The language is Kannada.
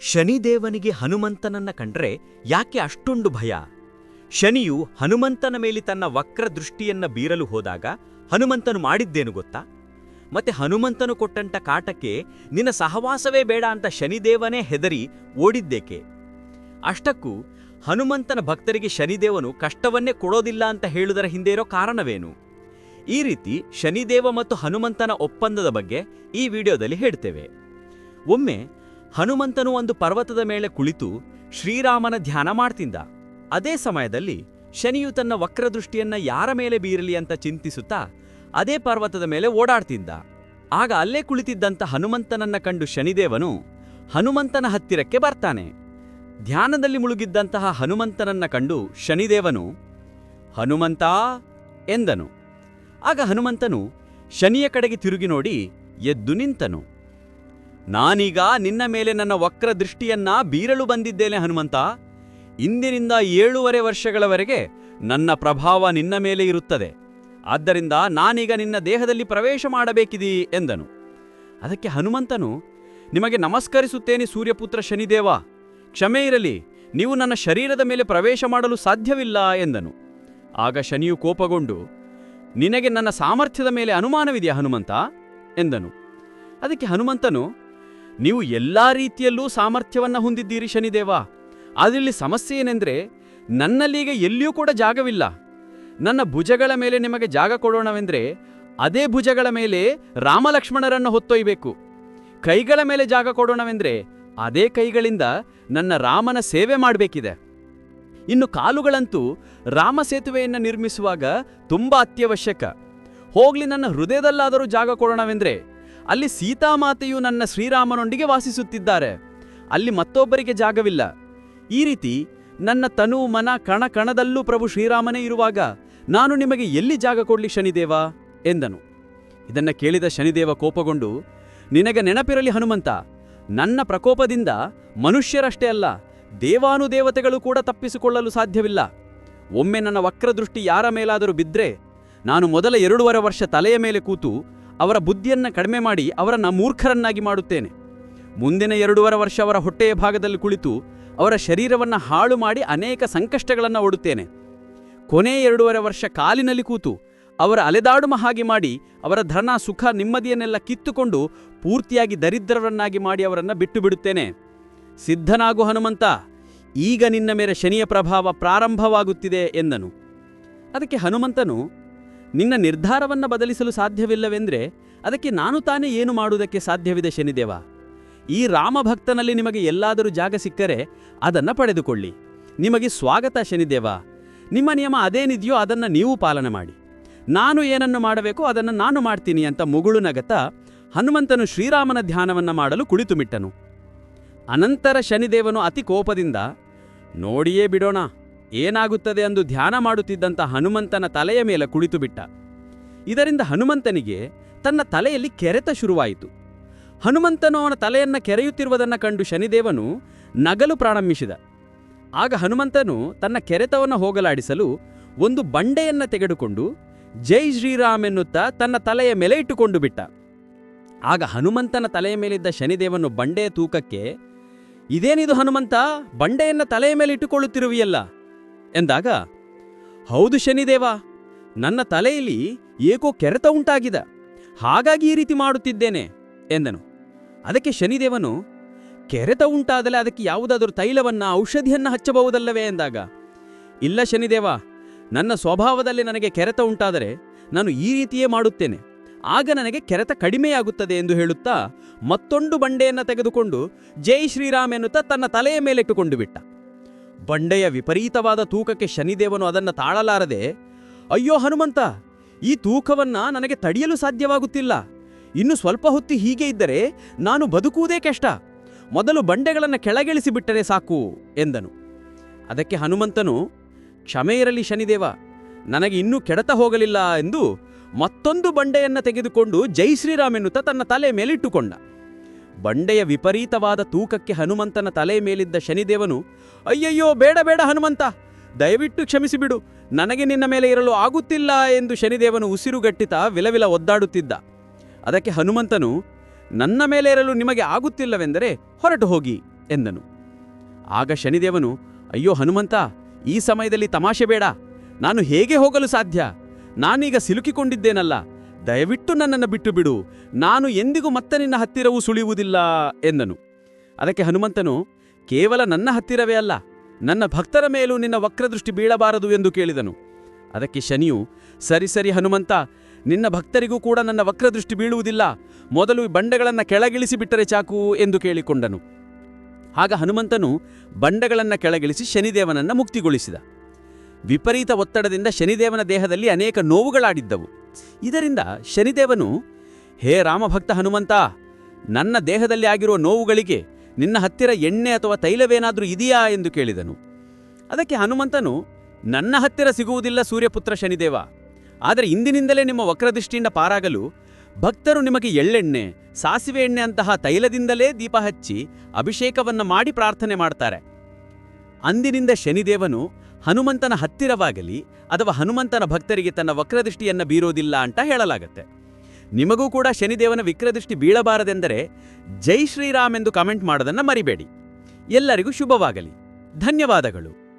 ಶನಿದೇವನಿಗೆ ಹನುಮಂತನನ್ನ ಕಂಡ್ರೆ ಯಾಕೆ ಅಷ್ಟೊಂದು ಭಯ? ಶನಿಯು ಹನುಮಂತನ ಮೇಲೆ ತನ್ನ ವಕ್ರ ದೃಷ್ಟಿಯನ್ನ ಬೀರಲು ಹೋದಾಗ ಹನುಮಂತನು ಮಾಡಿದ್ದೇನು ಗೊತ್ತಾ? ಮತ್ತೆ ಹನುಮಂತನು ಕೊಟ್ಟಂತ ಕಾಟಕ್ಕೆ ನಿನ್ನ ಸಹವಾಸವೇ ಬೇಡ ಅಂತ ಶನಿದೇವನೇ ಹೆದರಿ ಓಡಿದ್ದೇಕೆ? ಅಷ್ಟಕ್ಕೂ ಹನುಮಂತನ ಭಕ್ತರಿಗೆ ಶನಿದೇವನು ಕಷ್ಟವನ್ನೇ ಕೊಡೋದಿಲ್ಲ ಅಂತ ಹೇಳುವುದರ ಹಿಂದೆ ಇರೋ ಕಾರಣವೇನು? ಈ ರೀತಿ ಶನಿದೇವ ಮತ್ತು ಹನುಮಂತನ ಒಪ್ಪಂದದ ಬಗ್ಗೆ ಈ ವಿಡಿಯೋದಲ್ಲಿ ಹೇಳ್ತೇವೆ. ಒಮ್ಮೆ ಹನುಮಂತನು ಒಂದು ಪರ್ವತದ ಮೇಲೆ ಕುಳಿತು ಶ್ರೀರಾಮನ ಧ್ಯಾನ ಮಾಡ್ತಿದ್ದ. ಅದೇ ಸಮಯದಲ್ಲಿ ಶನಿಯು ತನ್ನ ವಕ್ರದೃಷ್ಟಿಯನ್ನ ಯಾರ ಮೇಲೆ ಬೀರಲಿ ಅಂತ ಚಿಂತಿಸುತ್ತಾ ಅದೇ ಪರ್ವತದ ಮೇಲೆ ಓಡಾಡ್ತಿದ್ದ. ಆಗ ಅಲ್ಲೇ ಕುಳಿತಿದ್ದಂಥ ಹನುಮಂತನನ್ನ ಕಂಡು ಶನಿದೇವನು ಹನುಮಂತನ ಹತ್ತಿರಕ್ಕೆ ಬರ್ತಾನೆ. ಧ್ಯಾನದಲ್ಲಿ ಮುಳುಗಿದ್ದಂತಹ ಹನುಮಂತನನ್ನ ಕಂಡು ಶನಿದೇವನು ಹನುಮಂತ ಎಂದನು. ಆಗ ಹನುಮಂತನು ಶನಿಯ ಕಡೆಗೆ ತಿರುಗಿ ನೋಡಿ ಎದ್ದು ನಿಂತನು. ನಾನೀಗ ನಿನ್ನ ಮೇಲೆ ನನ್ನ ವಕ್ರ ದೃಷ್ಟಿಯನ್ನ ಬೀರಲು ಬಂದಿದ್ದೇನೆ, ಹನುಮಂತ. ಇಂದಿನಿಂದ ಏಳೂವರೆ ವರ್ಷಗಳವರೆಗೆ ನನ್ನ ಪ್ರಭಾವ ನಿನ್ನ ಮೇಲೆ ಇರುತ್ತದೆ. ಆದ್ದರಿಂದ ನಾನೀಗ ನಿನ್ನ ದೇಹದಲ್ಲಿ ಪ್ರವೇಶ ಮಾಡಬೇಕಿದಿ ಎಂದನು. ಅದಕ್ಕೆ ಹನುಮಂತನು, ನಿಮಗೆ ನಮಸ್ಕರಿಸುತ್ತೇನೆ ಸೂರ್ಯಪುತ್ರ ಶನಿದೇವ. ಕ್ಷಮೆ ಇರಲಿ, ನೀವು ನನ್ನ ಶರೀರದ ಮೇಲೆ ಪ್ರವೇಶ ಮಾಡಲು ಸಾಧ್ಯವಿಲ್ಲ ಎಂದನು. ಆಗ ಶನಿಯು ಕೋಪಗೊಂಡು, ನಿನಗೆ ನನ್ನ ಸಾಮರ್ಥ್ಯದ ಮೇಲೆ ಅನುಮಾನವಿದೆಯಾ ಹನುಮಂತ? ಎಂದನು. ಅದಕ್ಕೆ ಹನುಮಂತನು ನೀವು ಎಲ್ಲಾ ರೀತಿಯಲ್ಲೂ ಸಾಮರ್ಥ್ಯವನ್ನ ಹೊಂದಿದ್ದೀರಿ ಶನಿದೇವ. ಅದರಲ್ಲಿ ಸಮಸ್ಯೆ ಏನೆಂದ್ರೆ ನನ್ನಲ್ಲೀಗ ಎಲ್ಲಿಯೂ ಕೂಡ ಜಾಗವಿಲ್ಲ. ನನ್ನ ಭುಜಗಳ ಮೇಲೆ ನಿಮಗೆ ಜಾಗ ಕೊಡೋಣವೆಂದ್ರೆ, ಅದೇ ಭುಜಗಳ ಮೇಲೆ ರಾಮಲಕ್ಷ್ಮಣರನ್ನು ಹೊತ್ತೊಯ್ಯಬೇಕು ಕೈಗಳ ಮೇಲೆ ಜಾಗ ಕೊಡೋಣವೆಂದ್ರೆ, ಅದೇ ಕೈಗಳಿಂದ ನನ್ನ ರಾಮನ ಸೇವೆ ಮಾಡಬೇಕಿದೆ. ಇನ್ನು ಕಾಲುಗಳಂತೂ ರಾಮ ಸೇತುವೆಯನ್ನು ನಿರ್ಮಿಸುವಾಗ ತುಂಬಾ ಅತ್ಯವಶ್ಯಕ. ಹೋಗ್ಲಿ ನನ್ನ ಹೃದಯದಲ್ಲಾದರೂ ಜಾಗ ಕೊಡೋಣವೆಂದ್ರೆ ಅಲ್ಲಿ ಸೀತಾಮಾತೆಯು ನನ್ನ ಶ್ರೀರಾಮನೊಂದಿಗೆ ವಾಸಿಸುತ್ತಿದ್ದಾರೆ. ಅಲ್ಲಿ ಮತ್ತೊಬ್ಬರಿಗೆ ಜಾಗವಿಲ್ಲ. ಈ ರೀತಿ ನನ್ನ ತನು, ಮನ, ಕಣ ಕಣದಲ್ಲೂ ಪ್ರಭು ಶ್ರೀರಾಮನೇ ಇರುವಾಗ ನಾನು ನಿಮಗೆ ಎಲ್ಲಿ ಜಾಗ ಕೊಡಲಿ ಶನಿದೇವ? ಎಂದನು. ಇದನ್ನು ಕೇಳಿದ ಶನಿದೇವ ಕೋಪಗೊಂಡು, ನಿನಗೆ ನೆನಪಿರಲಿ ಹನುಮಂತ, ನನ್ನ ಪ್ರಕೋಪದಿಂದ ಮನುಷ್ಯರಷ್ಟೇ ಅಲ್ಲ, ದೇವಾನುದೇವತೆಗಳು ಕೂಡ ತಪ್ಪಿಸಿಕೊಳ್ಳಲು ಸಾಧ್ಯವಿಲ್ಲ. ಒಮ್ಮೆ ನನ್ನ ವಕ್ರದೃಷ್ಟಿ ಯಾರ ಮೇಲಾದರೂ ಬಿದ್ದರೆ ನಾನು ಮೊದಲ ಎರಡೂವರೆ ವರ್ಷ ತಲೆಯ ಮೇಲೆ ಕೂತು ಅವರ ಬುದ್ಧಿಯನ್ನು ಕಡಿಮೆ ಮಾಡಿ ಅವರನ್ನು ಮೂರ್ಖರನ್ನಾಗಿ ಮಾಡುತ್ತೇನೆ. ಮುಂದಿನ ಎರಡೂವರೆ ವರ್ಷ ಅವರ ಹೊಟ್ಟೆಯ ಭಾಗದಲ್ಲಿ ಕುಳಿತು ಅವರ ಶರೀರವನ್ನು ಹಾಳು ಮಾಡಿ ಅನೇಕ ಸಂಕಷ್ಟಗಳನ್ನು ಒಡುತ್ತೇನೆ ಕೊನೆ ಎರಡೂವರೆ ವರ್ಷ ಕಾಲಿನಲ್ಲಿ ಕೂತು ಅವರ ಅಲೆದಾಡುಮ ಹಾಗೆ ಮಾಡಿ ಅವರ ಧನ ಸುಖ ನೆಮ್ಮದಿಯನ್ನೆಲ್ಲ ಕಿತ್ತುಕೊಂಡು ಪೂರ್ತಿಯಾಗಿ ದರಿದ್ರರನ್ನಾಗಿ ಮಾಡಿ ಅವರನ್ನು ಬಿಟ್ಟು ಬಿಡುತ್ತೇನೆ. ಸಿದ್ಧನಾಗು ಹನುಮಂತ, ಈಗ ನಿನ್ನ ಮೇಲೆ ಶನಿಯ ಪ್ರಭಾವ ಪ್ರಾರಂಭವಾಗುತ್ತಿದೆ ಎಂದನು. ಅದಕ್ಕೆ ಹನುಮಂತನು ನಿನ್ನ ನಿರ್ಧಾರವನ್ನು ಬದಲಿಸಲು ಸಾಧ್ಯವಿಲ್ಲವೆಂದರೆ ಅದಕ್ಕೆ ನಾನು ತಾನೇ ಏನು ಮಾಡುವುದಕ್ಕೆ ಸಾಧ್ಯವಿದೆ ಶನಿದೇವ? ಈ ರಾಮಭಕ್ತನಲ್ಲಿ ನಿಮಗೆ ಎಲ್ಲಾದರೂ ಜಾಗ ಸಿಕ್ಕರೆ ಅದನ್ನು ಪಡೆದುಕೊಳ್ಳಿ. ನಿಮಗೆ ಸ್ವಾಗತ ಶನಿದೇವ. ನಿಮ್ಮ ನಿಯಮ ಅದೇನಿದೆಯೋ ಅದನ್ನು ನೀವು ಪಾಲನೆ ಮಾಡಿ. ನಾನು ಏನನ್ನು ಮಾಡಬೇಕೋ ಅದನ್ನು ನಾನು ಮಾಡ್ತೀನಿ ಅಂತ ಮುಗುಳು ನಗತ ಹನುಮಂತನು ಶ್ರೀರಾಮನ ಧ್ಯಾನವನ್ನು ಮಾಡಲು ಕುಳಿತುಮಿಟ್ಟನು. ಅನಂತರ ಶನಿದೇವನು ಅತಿ ಕೋಪದಿಂದ, ನೋಡಿಯೇ ಬಿಡೋಣ ಏನಾಗುತ್ತದೆ ಎಂದು ಧ್ಯಾನ ಮಾಡುತ್ತಿದ್ದಂಥ ಹನುಮಂತನ ತಲೆಯ ಮೇಲೆ ಕುಳಿತುಬಿಟ್ಟ. ಇದರಿಂದ ಹನುಮಂತನಿಗೆ ತನ್ನ ತಲೆಯಲ್ಲಿ ಕೆರೆತ ಶುರುವಾಯಿತು. ಹನುಮಂತನು ಅವನ ತಲೆಯನ್ನು ಕೆರೆಯುತ್ತಿರುವುದನ್ನು ಕಂಡು ಶನಿದೇವನು ನಗಲು ಪ್ರಾರಂಭಿಸಿದ. ಆಗ ಹನುಮಂತನು ತನ್ನ ಕೆರೆತವನ್ನು ಹೋಗಲಾಡಿಸಲು ಒಂದು ಬಂಡೆಯನ್ನ ತೆಗೆದುಕೊಂಡು ಜೈ ಶ್ರೀರಾಮ್ ಎನ್ನುತ್ತಾ ತನ್ನ ತಲೆಯ ಮೇಲೆ ಇಟ್ಟುಕೊಂಡು ಬಿಟ್ಟ ಆಗ ಹನುಮಂತನ ತಲೆಯ ಮೇಲಿದ್ದ ಶನಿದೇವನು ಬಂಡೆಯ ತೂಕಕ್ಕೆ, ಇದೇನಿದು ಹನುಮಂತ? ಬಂಡೆಯನ್ನು ತಲೆಯ ಮೇಲೆ ಇಟ್ಟುಕೊಳ್ಳುತ್ತಿರುವಿಯಲ್ಲ. ಎಂದಾಗ, ಹೌದು ಶನಿದೇವ, ನನ್ನ ತಲೆಯಲ್ಲಿ ಏಕೋ ಕೆರೆತ ಉಂಟಾಗಿದ, ಹಾಗಾಗಿ ಈ ರೀತಿ ಮಾಡುತ್ತಿದ್ದೇನೆ, ಎಂದನು. ಅದಕ್ಕೆ ಶನಿದೇವನು, ಕೆರೆತ ಉಂಟಾದರೆ ಅದಕ್ಕೆ ಯಾವುದಾದರೂ ತೈಲವನ್ನ, ಔಷಧಿಯನ್ನ ಹಚ್ಚಬಹುದಲ್ಲವೇ? ಎಂದಾಗ, ಇಲ್ಲ ಶನಿದೇವ, ನನ್ನ ಸ್ವಭಾವದಲ್ಲಿ ನನಗೆ ಕೆರೆತ ಉಂಟಾದರೆ ನಾನು ಈ ರೀತಿಯೇ ಮಾಡುತ್ತೇನೆ. ಆಗ ನನಗೆ ಕೆರೆತ ಕಡಿಮೆಯಾಗುತ್ತದೆ ಎಂದು ಹೇಳುತ್ತಾ ಮತ್ತೊಂದು ಬಂಡೆಯನ್ನು ತೆಗೆದುಕೊಂಡು ಜೈ ಶ್ರೀರಾಮ್ ಎನ್ನುತ್ತಾ ತನ್ನ ತಲೆಯ ಮೇಲಿಟ್ಟುಕೊಂಡು ಬಿಟ್ಟ. ಬಂಡೆಯ ವಿಪರೀತವಾದ ತೂಕಕ್ಕೆ ಶನಿದೇವನು ಅದನ್ನು ತಾಳಲಾರದೆ, ಅಯ್ಯೋ ಹನುಮಂತ, ಈ ತೂಕವನ್ನ ನನಗೆ ತಡೆಯಲು ಸಾಧ್ಯವಾಗುತ್ತಿಲ್ಲ. ಇನ್ನು ಸ್ವಲ್ಪ ಹೊತ್ತು ಹೀಗೆ ಇದ್ದರೆ ನಾನು ಬದುಕುವುದೇ ಕಷ್ಟ. ಮೊದಲು ಬಂಡೆಗಳನ್ನು ಕೆಳಗಿಳಿಸಿಬಿಟ್ಟರೆ ಸಾಕು, ಎಂದನು. ಅದಕ್ಕೆ ಹನುಮಂತನು, ಕ್ಷಮೆ ಇರಲಿ ಶನಿದೇವ, ನನಗೆ ಇನ್ನೂ ಕೆಡತ ಹೋಗಲಿಲ್ಲ ಎಂದು ಮತ್ತೊಂದು ಬಂಡೆಯನ್ನು ತೆಗೆದುಕೊಂಡು ಜೈ ಶ್ರೀರಾಮ್ ಎನ್ನುತ್ತಾ ತನ್ನ ತಲೆ ಮೇಲಿಟ್ಟುಕೊಂಡ. ಬಂಡೆಯ ವಿಪರೀತವಾದ ತೂಕಕ್ಕೆ ಹನುಮಂತನ ತಲೆ ಮೇಲಿದ್ದ ಶನಿದೇವನು, ಅಯ್ಯಯ್ಯೋ, ಬೇಡ ಬೇಡ ಹನುಮಂತ! ದಯವಿಟ್ಟು ಕ್ಷಮಿಸಿಬಿಡು. ನನಗೆ ನಿನ್ನ ಮೇಲೆ ಇರಲು ಆಗುತ್ತಿಲ್ಲ ಎಂದು ಶನಿದೇವನು ಉಸಿರುಗಟ್ಟಿತ ವಿಲವಿಲ ಒದ್ದಾಡುತ್ತಿದ್ದ. ಅದಕ್ಕೆ ಹನುಮಂತನು, ನನ್ನ ಮೇಲೆ ಇರಲು ನಿಮಗೆ ಆಗುತ್ತಿಲ್ಲವೆಂದರೆ ಹೊರಟು ಹೋಗಿ ಎಂದನು. ಆಗ ಶನಿದೇವನು, ಅಯ್ಯೋ, ಹನುಮಂತ, ಈ ಸಮಯದಲ್ಲಿ ತಮಾಷೆ ಬೇಡ. ನಾನು ಹೇಗೆ ಹೋಗಲು ಸಾಧ್ಯ? ನಾನೀಗ ಸಿಲುಕಿಕೊಂಡಿದ್ದೇನಲ್ಲ. ದಯವಿಟ್ಟು ನನ್ನನ್ನು ಬಿಟ್ಟು ಬಿಡು ನಾನು ಎಂದಿಗೂ ಮತ್ತೆ ನಿನ್ನ ಹತ್ತಿರವೂ ಸುಳಿಯುವುದಿಲ್ಲ ಎಂದನು. ಅದಕ್ಕೆ ಹನುಮಂತನು, ಕೇವಲ ನನ್ನ ಹತ್ತಿರವೇ ಅಲ್ಲ, ನನ್ನ ಭಕ್ತರ ಮೇಲೂ ನಿನ್ನ ವಕ್ರದೃಷ್ಟಿ ಬೀಳಬಾರದು ಎಂದು ಕೇಳಿದನು. ಅದಕ್ಕೆ ಶನಿಯು, ಸರಿ ಸರಿ ಹನುಮಂತ, ನಿನ್ನ ಭಕ್ತರಿಗೂ ಕೂಡ ನನ್ನ ವಕ್ರದೃಷ್ಟಿ ಬೀಳುವುದಿಲ್ಲ, ಮೊದಲು ಬಂಡೆಗಳನ್ನು ಕೆಳಗಿಳಿಸಿಬಿಟ್ಟರೆ ಚಾಕು ಎಂದು ಕೇಳಿಕೊಂಡನು. ಆಗ ಹನುಮಂತನು ಬಂಡೆಗಳನ್ನು ಕೆಳಗಿಳಿಸಿ ಶನಿದೇವನನ್ನು ಮುಕ್ತಿಗೊಳಿಸಿದ. ವಿಪರೀತ ಒತ್ತಡದಿಂದ ಶನಿದೇವನ ದೇಹದಲ್ಲಿ ಅನೇಕ ನೋವುಗಳಾಡಿದ್ದವು. ಇದರಿಂದ ಶನಿದೇವನು, ಹೇ ರಾಮಭಕ್ತ ಹನುಮಂತ, ನನ್ನ ದೇಹದಲ್ಲಿ ಆಗಿರುವ ನೋವುಗಳಿಗೆ ನಿನ್ನ ಹತ್ತಿರ ಎಣ್ಣೆ ಅಥವಾ ತೈಲವೇನಾದರೂ ಇದೆಯಾ? ಎಂದು ಕೇಳಿದನು. ಅದಕ್ಕೆ ಹನುಮಂತನು, ನನ್ನ ಹತ್ತಿರ ಸಿಗುವುದಿಲ್ಲ ಸೂರ್ಯಪುತ್ರ ಶನಿದೇವ. ಆದರೆ ಇಂದಿನಿಂದಲೇ ನಿಮ್ಮ ವಕ್ರದೃಷ್ಟಿಯಿಂದ ಪಾರಾಗಲು ಭಕ್ತರು ನಿಮಗೆ ಎಳ್ಳೆಣ್ಣೆ, ಸಾಸಿವೆ ಎಣ್ಣೆ ಅಂತಹ ತೈಲದಿಂದಲೇ ದೀಪ ಹಚ್ಚಿ ಅಭಿಷೇಕವನ್ನು ಮಾಡಿ ಪ್ರಾರ್ಥನೆ ಮಾಡ್ತಾರೆ. ಅಂದಿನಿಂದ ಶನಿದೇವನು ಹನುಮಂತನ ಹತ್ತಿರವಾಗಲಿ ಅಥವಾ ಹನುಮಂತನ ಭಕ್ತರಿಗೆ ತನ್ನ ವಕ್ರದೃಷ್ಟಿಯನ್ನು ಬೀರೋದಿಲ್ಲ ಅಂತ ಹೇಳಲಾಗತ್ತೆ. ನಿಮಗೂ ಕೂಡ ಶನಿದೇವನ ವಿಕ್ರದೃಷ್ಟಿ ಬೀಳಬಾರದೆಂದರೆ ಜೈ ಶ್ರೀರಾಮ್ ಎಂದು ಕಮೆಂಟ್ ಮಾಡೋದನ್ನ ಮರಿಬೇಡಿ. ಎಲ್ಲರಿಗೂ ಶುಭವಾಗಲಿ. ಧನ್ಯವಾದಗಳು.